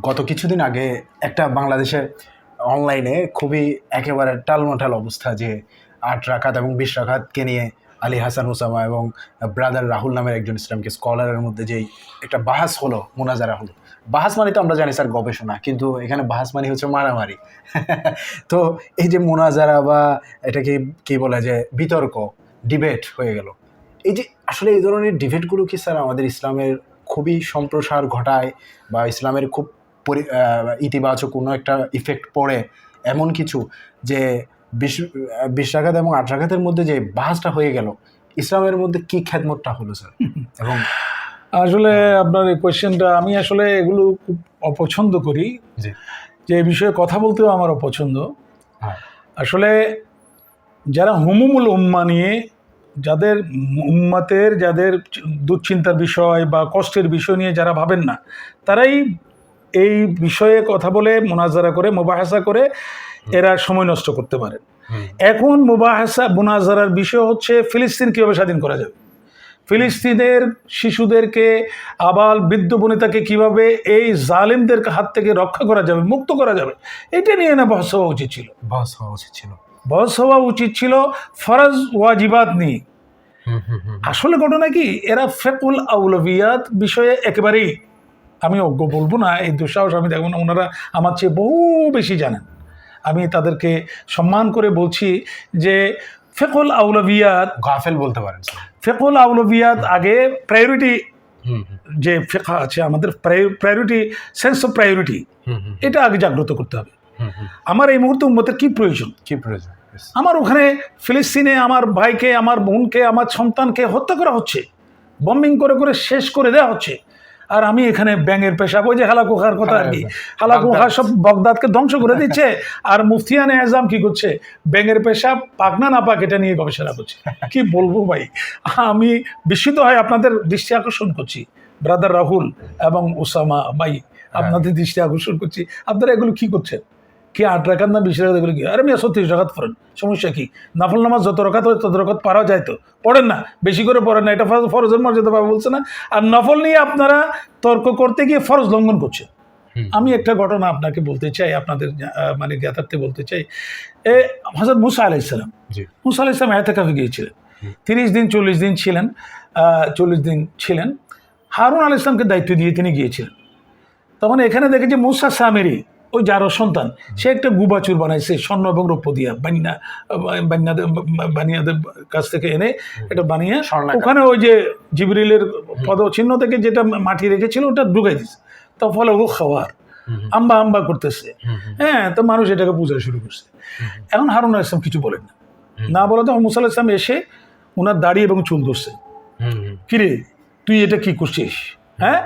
গত কিছুদিন আগে একটা বাংলাদেশের অনলাইনে খুবই একেবারে টালমাটাল অবস্থা যে আট রাখাত এবং বিশ রাখাতকে নিয়ে আলী হাসান ওসামা এবং ব্রাদার রাহুল নামের একজন ইসলামকে স্কলারের মধ্যে যেই একটা বাহাস হলো, মোনাজারা হলো। বাহাস মানে তো আমরা জানি স্যার গবেষণা, কিন্তু এখানে বাহাস মানে হচ্ছে মারামারি। তো এই যে মোনাজারা বা এটাকে কি বলে যে বিতর্ক ডিবেট হয়ে গেল। এই যে আসলে এই ধরনের ডিবেটগুলো কি স্যার আমাদের ইসলামের খুবই সম্প্রসার ঘটায় বা ইসলামের খুব পরি- ইতিবাচক কোনো একটা ইফেক্ট পড়ে এমন কিছু যে বিশ বিশ রাখাত এবং আট রাখাতের মধ্যে যে বাহাসটা হয়ে গেল ইসলামের মধ্যে কি খ্যাতমতটা হলো স্যার এবং আসলে আপনার এই কোয়েশ্চেনটা আমি আসলে এগুলো খুব অপছন্দ করি। যে এই বিষয়ে কথা বলতেও আমার অপছন্দ। হ্যাঁ। আসলে যারা হুমুমুল উম্মা নিয়ে যাদের উম্মাতের যাদের দুশ্চিন্তার বিষয় বা কষ্টের বিষয় নিয়ে যারা ভাবেন না তারাই এই বিষয়ে কথা বলে মোনাজারা করে মোবাহাসা করে এরা সময় নষ্ট করতে পারে এখন মুবাহাসা মুনাজারার বিষয় হচ্ছে ফিলিস্তিন কীভাবে স্বাধীন করা যাবে? ফিলিস্তিনের শিশুদেরকে আবাল বৃদ্ধ বনিতাকে কীভাবে এই জালিমদের হাত থেকে রক্ষা করা যাবে মুক্ত করা যাবে এটা নিয়ে না বহস হওয়া উচিত ছিল। বাস হওয়া উচিত ছিল। বহস হওয়া উচিত ছিল ফরজ ওয়াজিবাত নিয়ে। আসলে ঘটনা কি? এরা ফেকুল আউলভিয়াত বিষয়ে একেবারেই আমি অজ্ঞ বলব না এই দুঃসাহস আমি দেখব না। ওনারা আমার চেয়ে বহু বেশি জানেন। আমি তাদেরকে সম্মান করে বলছি যে ফেকুল আউলভিয়াত গাফেল বলতে পারেন ফেকুল আউলভিয়াত আগে প্রায়োরিটি যে ফেকা আছে আমাদের প্রায়োরিটি সেন্স অফ প্রায়োরিটি এটা আগে জাগ্রত করতে হবে। আমার এই মুহূর্তে উম্মতের কী প্রয়োজন? কি প্রয়োজন. আমার ওখানে ফিলিস্তিনে আমার ভাইকে আমার বোনকে আমার সন্তানকে হত্যা করা হচ্ছে। বম্বিং করে করে শেষ করে দেওয়া হচ্ছে। আর আমি এখানে ব্যাঙের পেশা ওই যে হালাকুখার কথা আর কি। হালাকুখা সব বগদাদকে ধ্বংস করে দিচ্ছে। আর মুফতিয়ানে আজম কি করছে? ব্যাঙের পেশা পাক না না পাক এটা নিয়ে গবেষণা করছে। কি বলব ভাই? আমি বিস্মিত হয় আপনাদের দৃষ্টি আকর্ষণ করছি। ব্রাদার রাহুল এবং ওসামা ভাই আপনাদের দৃষ্টি আকর্ষণ করছি। আপনারা এগুলো কি করছেন? কি আট রাখাত না বিশ রাখাত এগুলো কি? আরে মিয়া ছত্রিশ রাখাত পড়েন সমস্যা কি? নাফল নামাজ যত রকাত হয় তত রকাত পারা যায় তো। পড়েন না বেশি করে পড়েন না এটা ফরজের মর্যাদা পাবে বলছে না। আর নফল নিয়ে আপনারা তর্ক করতে গিয়ে ফরজ লঙ্ঘন করছে আমি একটা ঘটনা আপনাকে বলতে চাই আপনাদের মানে জ্ঞাতার্থে বলতে চাই। এ হজরত মুসা আলাইসালাম মুসা আলাইসলাম এতেকাফে গিয়েছিলেন। তিরিশ দিন চল্লিশ দিন ছিলেন চল্লিশ দিন ছিলেন। হারুন আল ইসলামকে দায়িত্ব দিয়ে তিনি গিয়েছিলেন। তখন এখানে দেখে যে মুসা সামেরি ওই যারও সন্তান সে একটা গুবাচুর বানাইছে স্বর্ণ এবং রৌপ্য দিয়া বানিনা বানিয়াদের বানিয়াদের কাছ থেকে এনে এটা বানিয়ে। ওখানে ওই যে জিবরিলের পদচিহ্ন থেকে যেটা মাটি রেখেছিল ওটা ঢুকাই দিছে। তো ফলে ও খাওয়ার আম্বা আম্বা করতেছে। হ্যাঁ তো মানুষ এটাকে পূজা শুরু করছে। এখন হারুন ইসলাম কিছু বলেন না। না বলে তখন মুসা আলাহ ইসলাম এসে ওনার দাড়ি এবং চুল ধরছে। কিরে তুই এটা কি করছিস? হ্যাঁ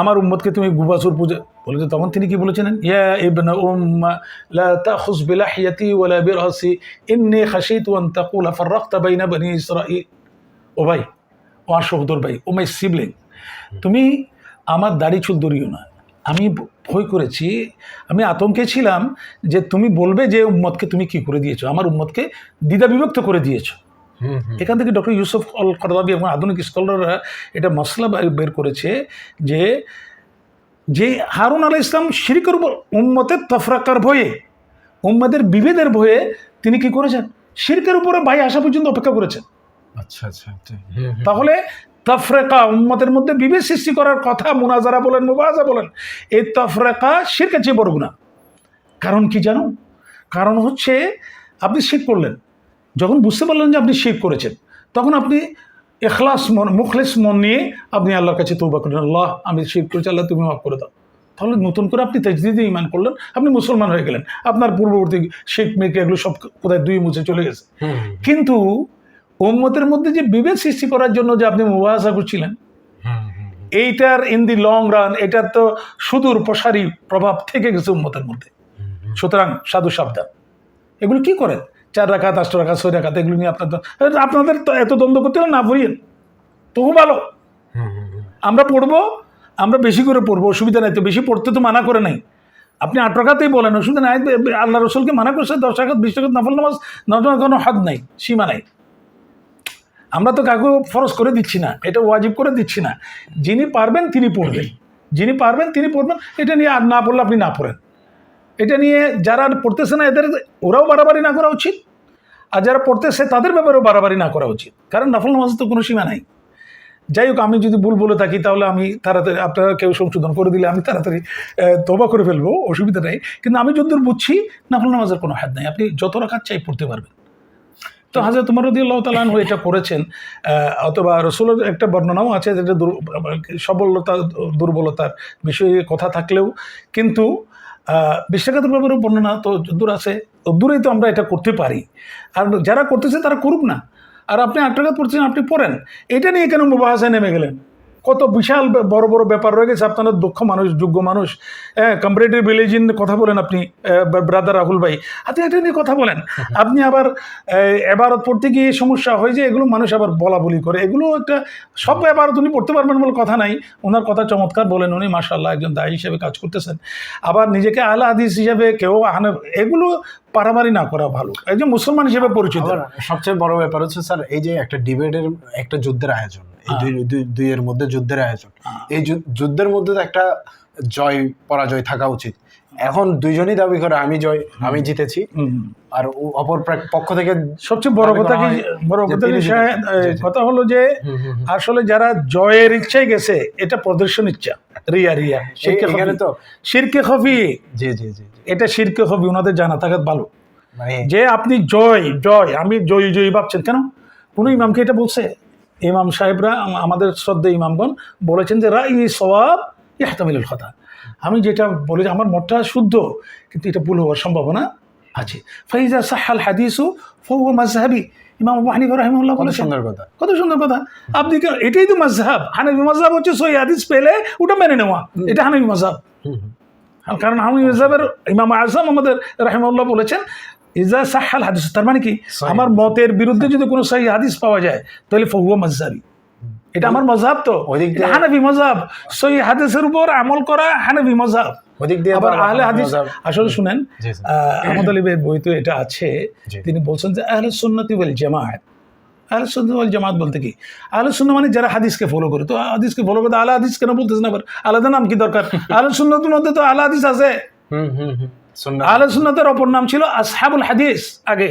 আমার উম্মতকে তুমি গুবাচুর পূজা বলেছে তখন তিনি কি বলেছিলেন? ইয়া ইবনা উম্মা লা তাখুস বিলাহিয়াতি ওয়ালা বিরহাসি ইন্নী খাশিতু আন তাকুলা ফাররাকতা বাইনা বনি ইসরাঈল। ও ভাই ও আর সহোদর ভাই ও মাই সিবলিং তুমি আমার দাড়ি চুল ধরিও না। আমি ভয় করেছি আমি আতঙ্কে ছিলাম যে তুমি বলবে যে উম্মতকে তুমি কি করে দিয়েছ? আমার উম্মতকে দ্বিধা বিভক্ত করে দিয়েছ। এখান থেকে ডক্টর ইউসুফ অল করদাবি এবং আধুনিক স্কলাররা এটা মশলা বের করেছে যে যে হারুন আল ইসলাম শিরিকের উপর উম্মতের তফরাকার ভয়ে উম্মদের বিভেদের ভয়ে তিনি কি করেছেন? শিরকের উপরে ভাই আসা পর্যন্ত অপেক্ষা করেছেন। আচ্ছা আচ্ছা আচ্ছা। তাহলে তফরেকা উম্মতের মধ্যে বিভেদ সৃষ্টি করার কথা মুনাজারা বলেন মুবাজা বলেন এই তফরেকা শিরকে চেয়ে বড় গুণা কারণ কি জানো? কারণ হচ্ছে আপনি শিখ করলেন। যখন বুঝতে পারলেন যে আপনি শিখ করেছেন তখন আপনি এখলাস মন মুখলেস মন নিয়ে আপনি আল্লাহর কাছে তৌবা করেন। আল্লাহ আমি শিখ করেছি আল্লাহ তুমি মাফ করে দাও। তাহলে নতুন করে আপনি তেজদিদে ইমান করলেন আপনি মুসলমান হয়ে গেলেন। আপনার পূর্ববর্তী শিখ মেয়েকে এগুলো সব কোথায় দুই মুছে চলে গেছে। কিন্তু উম্মতের মধ্যে যে বিভেদ সৃষ্টি করার জন্য যে আপনি মুবাহাসা করছিলেন এইটার ইন দি লং রান এটার তো সুদূর প্রসারী প্রভাব থেকে গেছে উম্মতের মধ্যে। সুতরাং সাধু সাবধান। এগুলো কি করেন? চার রাখাত আষ্ট রাখাত ছয় রাখাত এগুলো নিয়ে আপনার আপনাদের তো এত দ্বন্দ্ব করতে হলে না পড়িয়েন তবু ভালো। আমরা পড়ব আমরা বেশি করে পড়ব অসুবিধা নাই তো বেশি পড়তে তো মানা করে নাই। আপনি আট রাখাতেই বলেন অসুবিধা নাই আল্লাহ রসুলকে মানা করছে দশ রাখাত বিশ টাকাত নফল নামাজ নজর কোনো হাত নাই সীমা নাই। আমরা তো কাউকে ফরজ করে দিচ্ছি না এটা ওয়াজিব করে দিচ্ছি না। যিনি পারবেন তিনি পড়বেন। যিনি পারবেন তিনি পড়বেন এটা নিয়ে আর না পড়লে আপনি না পড়েন। এটা নিয়ে যারা পড়তেছে না, এদের ওরাও বাড়াবাড়ি না করা উচিত। আর যারা পড়তেছে, তাদের ব্যাপারেও বাড়াবাড়ি না করা উচিত। কারণ নফল নামাজ তো কোনো সীমা নাই। যাই হোক, আমি যদি ভুল বলে থাকি, তাহলে আমি তাড়াতাড়ি, আপনারা কেউ সংশোধন করে দিলে আমি তাড়াতাড়ি তবা করে ফেলব, অসুবিধা নেই। কিন্তু আমি যতদূর বুঝছি, নাফল নামাজের কোনো হাত নাই। আপনি যত রাখাত চাই পড়তে পারবেন। তো হাজার তোমার রদি আল্লাহ তালান এটা করেছেন অথবা রসুলের একটা বর্ণনাও আছে, যেটা সবলতা, দুর্বলতার বিষয়ে কথা থাকলেও। কিন্তু বিশ্বাঘাতের ব্যাপারে বর্ণনা তো দূর আছে। দূরেই তো আমরা এটা করতে পারি। আর যারা করতেছে তারা করুক না। আর আপনি আট টাকা পড়ছেন, আপনি পড়েন। এটা নিয়ে কেন মুবাহাসায় নেমে গেলেন? কত বিশাল বড় বড় ব্যাপার রয়ে গেছে। আপনারা দক্ষ মানুষ যোগ্য মানুষ। হ্যাঁ কম্পারেটিভ রিলিজিন কথা বলেন আপনি ব্রাদার রাহুল ভাই। আপনি এটা নিয়ে কথা বলেন। আপনি আবার এবারত পড়তে গিয়ে সমস্যা হয় যে এগুলো মানুষ আবার বলা বলি করে। এগুলো একটা সব এবারত উনি পড়তে পারবেন বলে কথা নাই। ওনার কথা চমৎকার বলেন উনি মাসাল্লাহ একজন দায়ী হিসেবে কাজ করতেছেন। আবার নিজেকে আলা হাদিস হিসেবে কেউ আনে এগুলো পারাবারি না করা ভালো। একজন মুসলমান হিসেবে পরিচিত। সবচেয়ে বড় ব্যাপার হচ্ছে স্যার এই যে একটা ডিবেটের একটা যুদ্ধের আয়োজন। এই দুই দুই- দুইয়ের মধ্যে যুদ্ধের আয়োজন। এই যুদ্ধের মধ্যে তো একটা জয় পরাজয় থাকা উচিত। এখন দুইজনই দাবি করে আমি জয় আমি জিতেছি। আর অপর পক্ষ থেকে সবচেয়ে বড় কথা কি বড় কথা। কথা হলো যে আসলে যারা জয়ের ইচ্ছায় গেছে এটা প্রদর্শন ইচ্ছা। রিয়া রিয়া শিরকে তো শিরকে খফি। জি জি জি জি। এটা শিরকে খফি ওনাদের জানা থাকা ভালো। মানে যে আপনি জয় জয় আমি জয় জয়ী ভাবছেন কেন? কোনো ইমামকে এটা বলছে? ইমাম সাহেবরা আমাদের শ্রদ্ধা ইমামগণ বলেছেন যে রা রাই সওয়াব ইহতামিলুল কথা আমি যেটা বলি আমার মতটা শুদ্ধ কিন্তু এটা ভুল হওয়ার সম্ভাবনা আছে। ফাইজা সাহাল হাদিসু ফৌহ মাজহাবি ইমাম আবু হানিফা রাহিমাহুল্লাহ কত সুন্দর কথা। কত সুন্দর কথা। আপনি কেন এটাই তো মাজহাব হানাফি মাজহাব হচ্ছে সই হাদিস পেলে ওটা মেনে নেওয়া। এটা হানাফি মাজহাব হুম, হুম। কারণ আমি ইজাবের ইমাম আজম আমাদের রাহিমাল্লাহ বলেছেন ইজা সাহাল হাদিস তার মানে কি? আমার মতের বিরুদ্ধে যদি কোনো সহি হাদিস পাওয়া যায় তাহলে ফহুয়া মজাবি এটা আমার মজাব তো। হানাফি মজাব সহি হাদিসের উপর আমল করা হানাফি মজাব আবার আবার আহলে হাদিস আসলে শুনেন আহ, আহমদ আলীবের বইতে এটা আছে। তিনি বলছেন যে আহলে সুন্নতি ওয়াল জামাত আহলে সুন্নতি ওয়াল জামাত বলতে কি? আহলে সুন্না মানে যারা হাদিসকে ফলো করে। তো হাদিসকে ফলো করে আলা হাদিস কেন বলতেছেন আবার? আলাদা নাম কি দরকার? আহলে সুন্নতের মধ্যে তো আলা হাদিস আছে। হুম হুম হুম। আহলে সুন্নতের অপর নাম ছিল আসহাবুল হাদিস আগে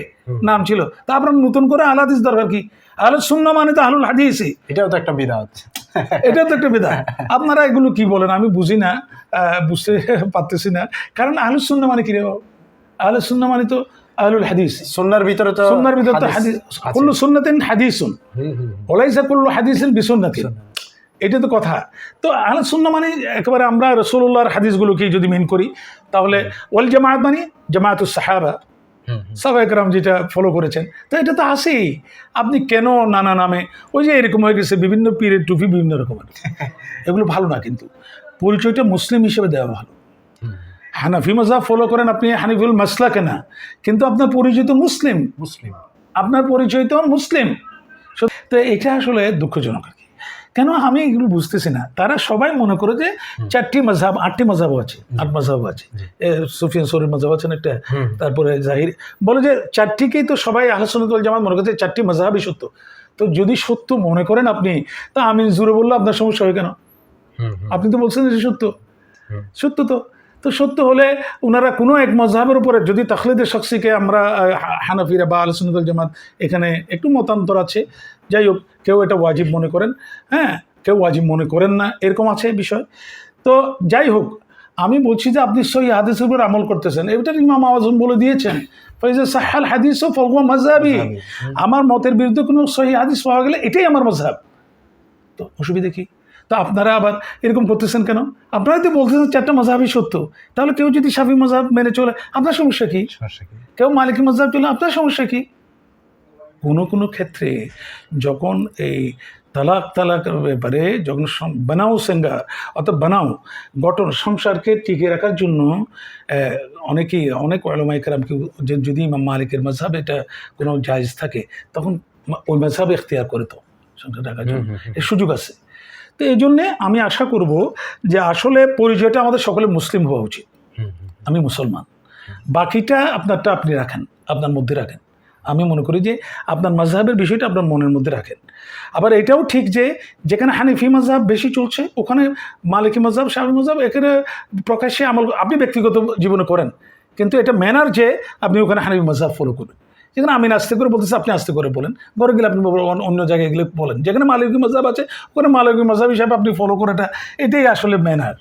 নাম ছিল। তারপর নতুন করে হাদিস দরকার কি? আহলে সুন্না মানে তো আহলুল হাদিসই। এটাও তো একটা বিদাত। এটা তো একটা আপনারা এগুলো কি বলেন? আমি বুঝি না বুঝতে পারতেছি না। কারণ আহলু সুন্না মানে কি রে আহলে সুন্না মানে তো আহলুল হাদিস। সুন্নার ভিতরে তো সুন্নার ভিতর তো হাদিস। কুল্লু সুন্নাতিন হাদিসুন। ওলাইসা কুল্লু হাদিসিন বিসুন্নাতিন। এটা তো কথা। তো আহলে সুন্না মানে একেবারে আমরা রসুল্লাহর হাদিসগুলোকেই যদি মেন করি তাহলে ওয়াল জামায়াত মানে জামায়াতুস সাহাবা। হুম। যেটা ফলো করেছেন তো এটা তো আসেই আপনি কেন নানা নামে ওই যে এরকম হয়ে গেছে বিভিন্ন পীরের টুপি বিভিন্ন রকমের। এগুলো ভালো না কিন্তু। পরিচয়টা মুসলিম হিসেবে দেওয়া ভালো। হানাফি মজাব ফলো করেন আপনি হানিফুল মাসলাকে না। কিন্তু আপনার পরিচয় তো মুসলিম। মুসলিম। আপনার পরিচয় তো মুসলিম। তো এটা আসলে দুঃখজনক আর কি। কেন আমি এগুলো বুঝতেছি না? তারা সবাই মনে করে যে চারটি মাঝাব আটটি মাঝাব আছে আট মাঝাব আছে। সুফিয়ান সরির মজাব আছেন একটা। তারপরে জাহির। বলে যে চারটিকেই তো সবাই আহসানুল জামাত মনে করছে চারটি মজাবই সত্য। তো যদি সত্য মনে করেন আপনি তা আমি জুড়ে বলল আপনার সমস্যা হয় কেন। আপনি তো বলছেন যে সত্য। সত্য তো। তো সত্য হলে ওনারা কোনো এক মজাহের উপরে যদি তাখলিদের শখসিকে আমরা হানাফিরা বা আলোচনাদল জামাত এখানে একটু মতান্তর আছে যাই হোক কেউ এটা ওয়াজিব মনে করেন হ্যাঁ কেউ ওয়াজিব মনে করেন না এরকম আছে বিষয়। তো যাই হোক আমি বলছি যে আপনি সহি হাদিসের উপর আমল করতেছেন এটা ইমাম আওয়াজম বলে দিয়েছেন ফৈজা সাহাল হাদিস ও ফগুয়া মজাবি আমার মতের বিরুদ্ধে কোনো সহি হাদিস পাওয়া গেলে এটাই আমার মজাব তো অসুবিধা কি? তো আপনারা আবার এরকম করতেছেন কেন? আপনারা তো বলতেছেন চারটা মজাবই সত্য। তাহলে কেউ যদি সাফি মজাব মেনে চলে আপনার সমস্যা কি? কেউ মালিকি মজাব চলে আপনার সমস্যা কি? কোনো কোনো ক্ষেত্রে যখন এই তালাক তালাকের ব্যাপারে যখন বানাও সেঙ্গা অর্থাৎ বানাও গঠন সংসারকে টিকে রাখার জন্য অনেকেই অনেক ওয়ালমাইকার যে যদি ইমাম মালিকের মজাব এটা কোনো জায়জ থাকে তখন ওই মজাব এখতিয়ার করে তো সংসার রাখার জন্য। এর সুযোগ আছে। তো এই জন্যে আমি আশা করব যে আসলে পরিচয়টা আমাদের সকলে মুসলিম হওয়া উচিত। আমি মুসলমান। বাকিটা আপনারটা আপনি রাখেন আপনার মধ্যে রাখেন। আমি মনে করি যে আপনার মাঝহাবের বিষয়টা আপনার মনের মধ্যে রাখেন। আবার এটাও ঠিক যে যেখানে হানিফি মাঝহাব বেশি চলছে ওখানে মালিকি মাঝহাব শাহি মাঝহাব এখানে প্রকাশ্যে আমল আপনি ব্যক্তিগত জীবনে করেন। কিন্তু এটা ম্যানার যে আপনি ওখানে হানিফি মাঝহাব ফলো করবেন। যেখানে আমি আস্তে করে বলতেছি আপনি আস্তে করে বলেন। ঘরে গেলে আপনি অন্য- জায়গায় গেলে বলেন। যেখানে মালিকি মজাব আছে ওখানে মালিকি মজাব হিসাবে আপনি ফলো করে এটা এটাই আসলে ম্যানার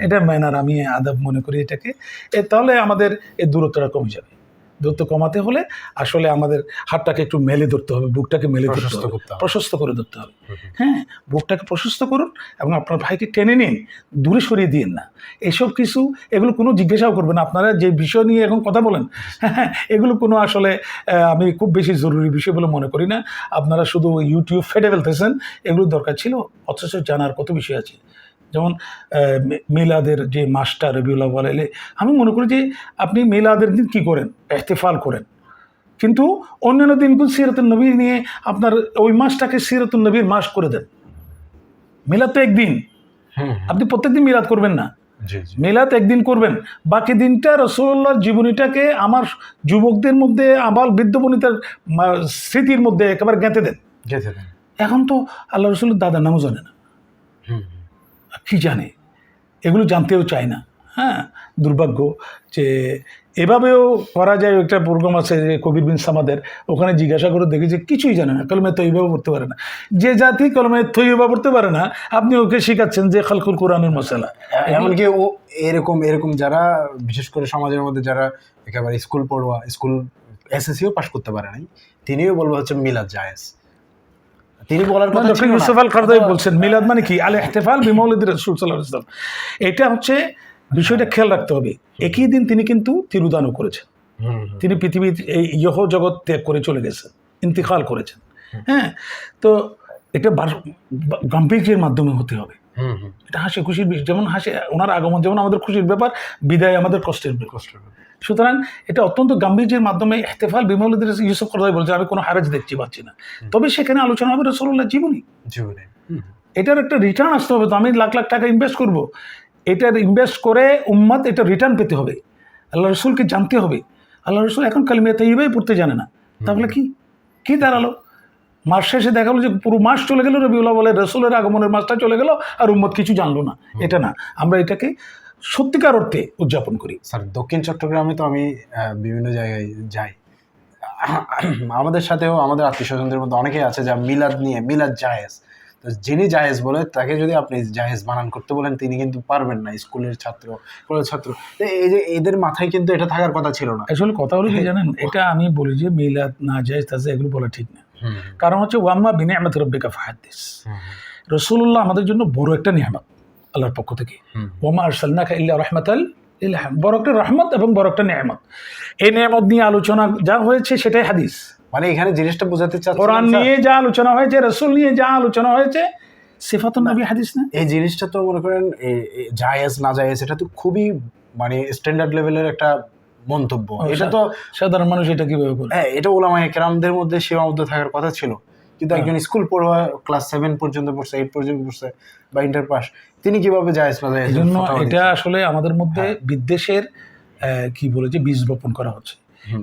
এটা ম্যানার আমি আদাব মনে করি এটাকে। এ তাহলে আমাদের এই দূরত্বটা কমে যাবে। দূরত্ব কমাতে হলে আসলে আমাদের হাতটাকে একটু মেলে ধরতে হবে বুকটাকে মেলে ধরতে প্রশস্ত হবে করতে প্রশস্ত করে ধরতে হবে। হ্যাঁ বুকটাকে প্রশস্ত করুন এবং আপনার ভাইকে টেনে নিন দূরে সরিয়ে দিন না। এসব কিছু এগুলো কোনো জিজ্ঞাসাও করবেন না। আপনারা যে বিষয় নিয়ে এখন কথা বলেন হ্যাঁ এগুলো কোনো আসলে আমি খুব বেশি জরুরি বিষয় বলে মনে করি না। আপনারা শুধু ইউটিউব ফেটে ফেলতেছেন এগুলো দরকার ছিল অথচ জানার কত বিষয় আছে। যেমন মিলাদের যে মাসটা রবিউল্লাহ বলে আমি মনে করি যে আপনি মিলাদের দিন কি করেন? এহতেফাল করেন। কিন্তু অন্যান্য দিনগুলো সিরাতুল নবী নিয়ে আপনার ওই মাসটাকে সিরাতুল নবীর মাস করে দেন। মিলাদ তো একদিন। আপনি প্রত্যেকদিন মিলাদ করবেন না। মিলাদ একদিন করবেন। বাকি দিনটা রসুল্লাহর জীবনীটাকে আমার যুবকদের মধ্যে আবাল বৃদ্ধ বনিতার স্মৃতির মধ্যে একেবারে গেঁথে দেন। এখন তো আল্লাহ রসুলের দাদার নামও জানে না। হুম। কি জানে? এগুলো জানতেও চায় না। হ্যাঁ দুর্ভাগ্য যে এভাবেও করা যায় একটা প্রোগ্রাম আছে যে কবির বিন সামাদের ওখানে জিজ্ঞাসা করে দেখি যে কিছুই জানে না কলমে তৈবাও পড়তে পারে না। যে জাতি কলমে তৈবা পড়তে পারে না আপনি ওকে শেখাচ্ছেন যে খালকুল কোরআনের মশলা। এমনকি ও এরকম এরকম যারা বিশেষ করে সমাজের মধ্যে যারা একেবারে স্কুল পড়ুয়া স্কুল এসএসসিও পাশ করতে পারে নাই তিনিও বলব হচ্ছে মিলাদ জায়েজ। তিনি বলার কথা ডক্টর ইউসুফ আল খারদাই বলছেন মিলাদ মানে কি? আল ইহতেফাল বিমৌলিদ রসুল সাল্লাহ ইসলাম এটা হচ্ছে বিষয়টা খেয়াল রাখতে হবে। একই দিন তিনি কিন্তু তিরুদানও করেছেন। তিনি পৃথিবীর এই ইহ জগৎ ত্যাগ করে চলে গেছেন ইন্তিকাল করেছেন। হ্যাঁ? তো এটা গাম্ভীর্যের মাধ্যমে হতে হবে। এটা হাসি খুশির যেমন হাসি ওনার আগমন যেমন আমাদের খুশির ব্যাপার বিদায় আমাদের কষ্টের ব্যাপার। কষ্ট হবে। সুতরাং এটা অত্যন্ত গাম্ভীর্যের মাধ্যমে ইহতেফাল বিমলদের ইউসুফ করদাই বলছে আমি কোনো হারাজ দেখতে পাচ্ছি না। তবে সেখানে আলোচনা হবে রসল্লাহ জীবনী। জীবনে। এটার একটা রিটার্ন আসতে হবে তো আমি লাখ লাখ টাকা ইনভেস্ট করব। এটার ইনভেস্ট করে উম্মাদ এটা রিটার্ন পেতে হবে। আল্লাহ রসুলকে জানতে হবে। আল্লাহ রসুল এখন কালিমিয়া তাইবাই পড়তে জানে না। তাহলে কি? কি দাঁড়াল? মাস শেষে দেখা গেলো যে পুরো মাস চলে গেল রবিউল্লাহ বলে রসুলের আগমনের মাসটা চলে গেল আর উম্মত কিছু জানলো না। এটা না। আমরা এটাকে সত্যিকার অর্থে উদযাপন করি। স্যার দক্ষিণ চট্টগ্রামে তো আমি বিভিন্ন জায়গায় যাই। আমাদের সাথেও আমাদের আত্মীয় স্বজনদের মধ্যে অনেকেই আছে যা মিলাদ নিয়ে মিলাদ জায়েজ। তো যিনি জায়েজ বলে তাকে যদি আপনি জায়েজ বানান করতে বলেন তিনি কিন্তু পারবেন না স্কুলের ছাত্র কলেজের ছাত্র। এই যে এদের মাথায় কিন্তু এটা থাকার কথা ছিল না। আসলে কথা হলো কি জানেন? এটা আমি বলি যে মিলাদ না যায় তাছে এগুলো বলা ঠিক না। কারণ হচ্ছে ওয়াম্মা বিনে আহমেদ রব্বিকা ফাহাদিস। রসুল্লাহ আমাদের জন্য বড় একটা নিয়ামত। আল্লাহর পক্ষ থেকে। ওমা আরসালনাকা ইল্লা রহমাতাল আলামিন। বড় একটা রহমত এবং বড় একটা নিয়ামত। এই নিয়ামত নিয়ে আলোচনা যা হয়েছে সেটাই হাদিস। মানে এখানে জিনিসটা বোঝাতে চাচ্ছি কোরআন নিয়ে যা আলোচনা হয়েছে রসুল নিয়ে যা আলোচনা হয়েছে সিফাতুন নবী হাদিস না? এই জিনিসটা তো মনে করেন জায়েজ না জায়েজ এটা তো খুবই মানে স্ট্যান্ডার্ড লেভেলের একটা মন্তব্য। এটা তো সাধারণ মানুষ এটা কীভাবে করে হ্যাঁ এটা ওলামায়ে কেরামদের মধ্যে সীমাবদ্ধ থাকার কথা ছিল। কিন্তু একজন স্কুল পড়ুয়া ক্লাস সেভেন পর্যন্ত পড়ছে এইট পর্যন্ত পড়ছে বা ইন্টার পাস তিনি কীভাবে জায়েজ জায়েজ এই জন্য এটা আসলে আমাদের মধ্যে বিদ্বেষের কি বলে যে বীজ বপন করা হচ্ছে।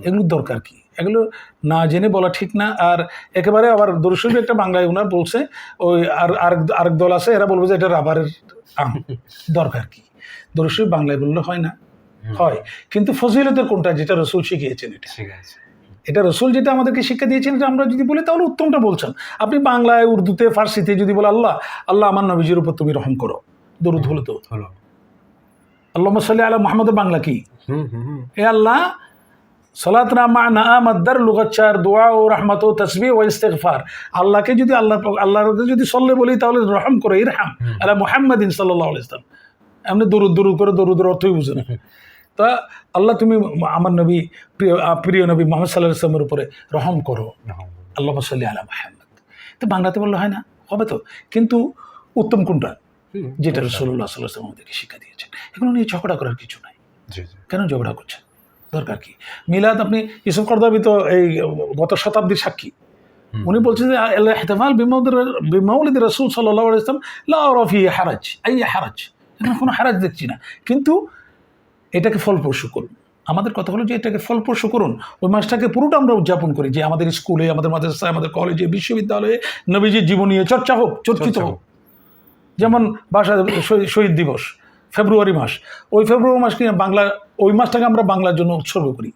এগুলোর দরকার কি? এগুলো না জেনে বলা ঠিক না আর একেবারে আবার দর্শক একটা বাংলায় ওনার বলছে ওই আর আরেক আরেক দল আছে এরা বলবে যে এটা রাবারের আম। দরকার কি? দর্শক বাংলায় বললে হয় না? হয়। কিন্তু ফজিলতের কোনটা যেটা রসুল শিখিয়েছেন এটা। ঠিক আছে। এটা রসুল যেটা আমাদেরকে শিক্ষা দিয়েছেন এটা আমরা যদি বলি তাহলে উত্তমটা বলছেন। আপনি বাংলায় উর্দুতে ফার্সিতে যদি বলে আল্লাহ আল্লাহ আমার নবীজির উপর তুমি রহম করো দরুদ হলো তো। হলো। আল্লাহ সাল্লি আলা মোহাম্মদের বাংলা কি? হুম হুম হুম। এ আল্লাহ সলাতনা মা না মাদ্দার লুগাচ্চার দোয়া ও রহমত ও তসবি ও ইস্তেগফার। আল্লাহকে যদি আল্লাহ আল্লাহকে যদি সল্লে বলি তাহলে রহম করো ইরহাম। আল্লাহ মোহাম্মদিন সাল্লাহ ইসলাম এমনি দরুদ দরুদ করে দরুদের অর্থই বুঝে না। তা আল্লাহ তুমি আমার নবী প্রিয় প্রিয় নবী মোহাম্মদ সাল্লাহ ইসলামের উপরে রহম করো। আল্লাহ সাল্লি আলা মোহাম্মদ। তো বাংলাতে বললে হয় না? হবে তো। কিন্তু উত্তম কোনটা? যেটা রসুল্লাহ সাল্লাহ ইসলাম আমাদেরকে শিক্ষা দিয়েছেন। এগুলো নিয়ে ঝগড়া করার কিছু নাই। কেন ঝগড়া করছেন? দরকার কি? মিলাদ আপনি ইউসুফ করদাবি তো এই গত শতাব্দীর সাক্ষী। উনি বলছেন যে এহতেমাল বিমাউলিদ রসুল সাল্লাহ ইসলাম লাফি হারাজ। এই হারাজ। এখানে কোনো হারাজ দেখছি না। কিন্তু এটাকে ফলপ্রসূ করুন। আমাদের কথা হলো যে এটাকে ফলপ্রসূ করুন। ওই মাসটাকে পুরোটা আমরা উদযাপন করি যে আমাদের স্কুলে আমাদের মাদ্রাসায় আমাদের কলেজে বিশ্ববিদ্যালয়ে নবীজির জীবনী নিয়ে চর্চা হোক চর্চিত হোক। যেমন ভাষা শহীদ- দিবস ফেব্রুয়ারি মাস। ওই ফেব্রুয়ারি মাস কিনা বাংলা ওই মাসটাকে আমরা বাংলার জন্য উৎসর্গ করি।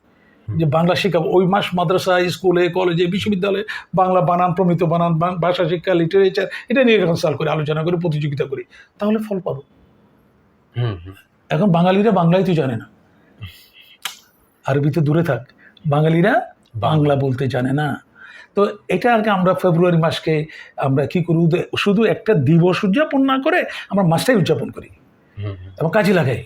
যে বাংলা শিখাবো ওই মাস মাদ্রাসা স্কুলে কলেজে বিশ্ববিদ্যালয়ে বাংলা বানান প্রমিত বানান ভাষা শিক্ষা লিটারেচার এটা নিয়ে কনসাল্ট করি আলোচনা করি প্রতিযোগিতা করি। তাহলে ফল পাবো। হুম হুম। এখন বাঙালিরা বাংলাই তো জানে না। আরবি তো দূরে থাক। বাঙালিরা বাংলা বলতে জানে না। তো এটা আর কি আমরা ফেব্রুয়ারি মাসকে আমরা কি করি শুধু একটা দিবস উদযাপন না করে আমরা মাসটাই উদযাপন করি। এবং কাজে লাগাই।